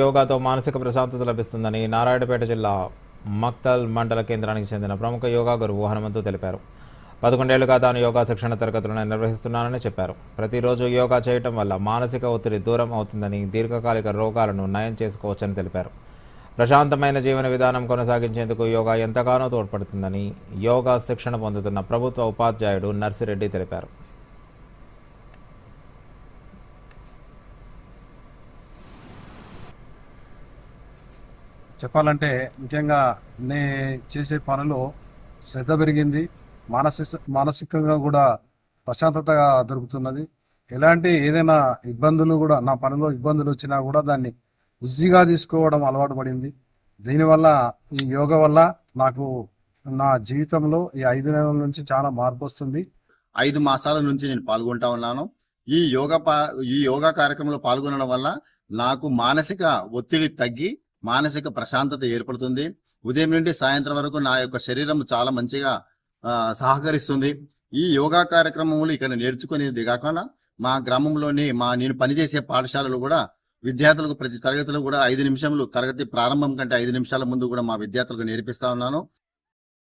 యోగాతో మానసిక ప్రశాంతత లభిస్తుందని నారాయణపేట జిల్లా మక్తల్ మండల కేంద్రానికి చెందిన ప్రముఖ యోగా గురువు హనుమంతు తెలిపారు. పదకొండేళ్ళుగా తాను యోగా శిక్షణ తరగతులను నిర్వహిస్తున్నానని చెప్పారు. ప్రతిరోజు యోగా చేయటం వల్ల మానసిక ఒత్తిడి దూరం అవుతుందని దీర్ఘకాలిక రోగాలను నయం చేసుకోవచ్చని తెలిపారు. ప్రశాంతమైన జీవన విధానం కొనసాగించేందుకు యోగా ఎంతగానో తోడ్పడుతుందని యోగా శిక్షణ పొందుతున్న ప్రభుత్వ ఉపాధ్యాయుడు నర్సిరెడ్డి తెలిపారు. చెప్పాలంటే ముఖ్యంగా నే చేసే పనిలో శ్రద్ధ పెరిగింది. మానసిక మానసికంగా కూడా ప్రశాంతత దొరుకుతున్నది. ఎలాంటి ఏదైనా ఇబ్బందులు కూడా నా పనిలో ఇబ్బందులు వచ్చినా కూడా దాన్ని ఈజీగా తీసుకోవడం అలవాటు పడింది. దీనివల్ల ఈ యోగా వల్ల నాకు నా జీవితంలో ఈ ఐదు నెలల నుంచి చాలా మార్పు వస్తుంది. ఐదు మాసాల నుంచి నేను పాల్గొంటా ఉన్నాను. ఈ యోగా పా- ఈ యోగా కార్యక్రమంలో పాల్గొనడం వల్ల నాకు మానసిక ఒత్తిడి తగ్గి మానసిక ప్రశాంతత ఏర్పడుతుంది. ఉదయం నుండి సాయంత్రం వరకు నా యొక్క శరీరం చాలా మంచిగా సహకరిస్తుంది. ఈ యోగా కార్యక్రమములు ఇక్కడ నేర్చుకునేది కాకుండా మా గ్రామంలోని మా నేను పనిచేసే పాఠశాలలు కూడా విద్యార్థులకు ప్రతి తరగతిలో కూడా ఐదు నిమిషములు తరగతి ప్రారంభం కంటే ఐదు నిమిషాల ముందు కూడా మా విద్యార్థులకు నేర్పిస్తా ఉన్నాను.